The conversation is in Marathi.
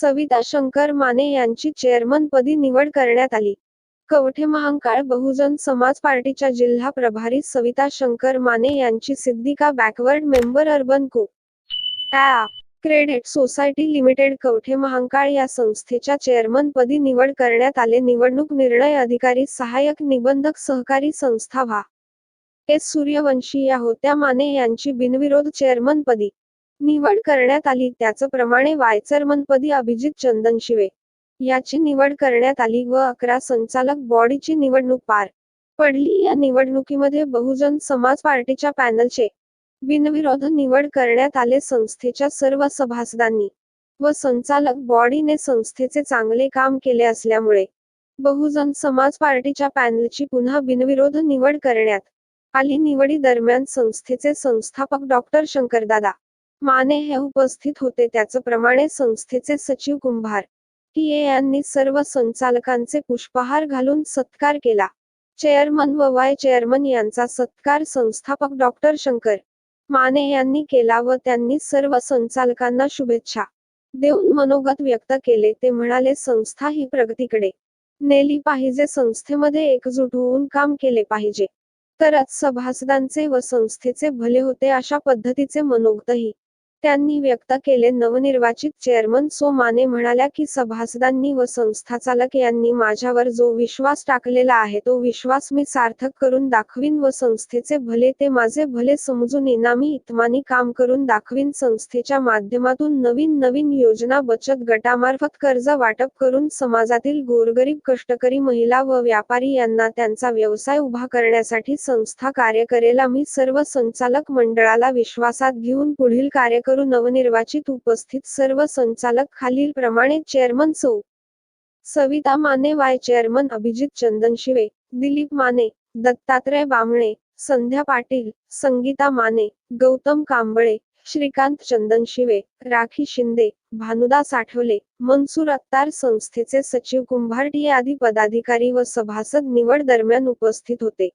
सविता शंकर माने यांची चेअरमनपदी निवड करण्यात आली. कवठे महांकाळ बहुजन समाज पार्टीच्या जिल्हा प्रभारी सविता शंकर माने यांची Siddhika backward member urban co credit society limited Kavathe Mahankal या संस्थेच्या चेअरमनपदी निवड करण्यात आले. निवडणूक निर्णय अधिकारी सहाय्यक निबंधक सहकारी संस्था व्हा. एस. सूर्यवंशी या होत्या माने यांची बिनविरोध चेअरमनपदी निवड करण्यात आली. त्याचप्रमाणे वायचरमनपदी अभिजित चंदनशिवे याची निवड करण्यात आली व अकरा संचालक बॉडीची निवडणूक पार पडली. या निवडणुकीमध्ये बहुजन समाज पार्टीच्या पॅनलचे बिनविरोध निवड करण्यात आले. संस्थेच्या सर्व सभासदांनी व संचालक बॉडीने संस्थेचे चांगले काम केले असल्यामुळे बहुजन समाज पार्टीच्या पॅनलची पुन्हा बिनविरोध निवड करण्यात आली. निवडी दरम्यान संस्थेचे संस्थापक डॉक्टर शंकरदादा माने हे उपस्थित होते त्याचप्रमाणे संस्थेचे सचिव कुंभार. टीए यांनी सर्व संचालकांचे पुष्पहार घालून सत्कार केला. चेअरमन व वाय. चेअरमन यांचा सत्कार संस्थापक डॉक्टर शंकर माने यांनी केला व त्यांनी सर्व संचालकांना शुभेच्छा देऊन मनोगत व्यक्त केले. ते म्हणाले संस्था ही प्रगतीकडे नेली पाहिजे. संस्थेमध्ये एकजूट होऊन काम केले पाहिजे. तरच सभासदांचे व संस्थेचे भले होते अशा पद्धतीचे मनोगतही त्यांनी व्यक्त केले नवनिर्वाचित चेअरमन सोमाने म्हणाल्या की सभासदांनी व संस्थाचालक यांनी माझ्यावर जो विश्वास टाकलेला आहे तो विश्वास मी सार्थक करून दाखवीन व संस्थेचे भले ते माझे भले समजून इनामी इतमानी काम करून दाखवीन संस्थेच्या माध्यमातून नवीन नवीन योजना बचत गटामार्फत कर्ज वाटप करून समाजातील गोरगरीब कष्टकरी महिला व व्यापारी यांना त्यांचा व्यवसाय उभा करण्यासाठी संस्था कार्य करेला मी सर्व संचालक मंडळाला विश्वासात घेऊन पुढील कार्य करू नवनिर्वाचित उपस्थित सर्व संचालक खालील प्रमाणे चेअरमन सौ. Savita Mane vice. Chairman Abhijit Chandanshive Dilip Mane Dattatray Bamne Sandhya Patil Sangeeta Mane Gautam Kamble Shrikant Chandanshive Rakhi Shinde भानुदा साठवले मनसूर अत्तार संस्थेचे सचिव कुंभारटी आदी पदाधिकारी व सभासद निवड दरम्यान उपस्थित होते.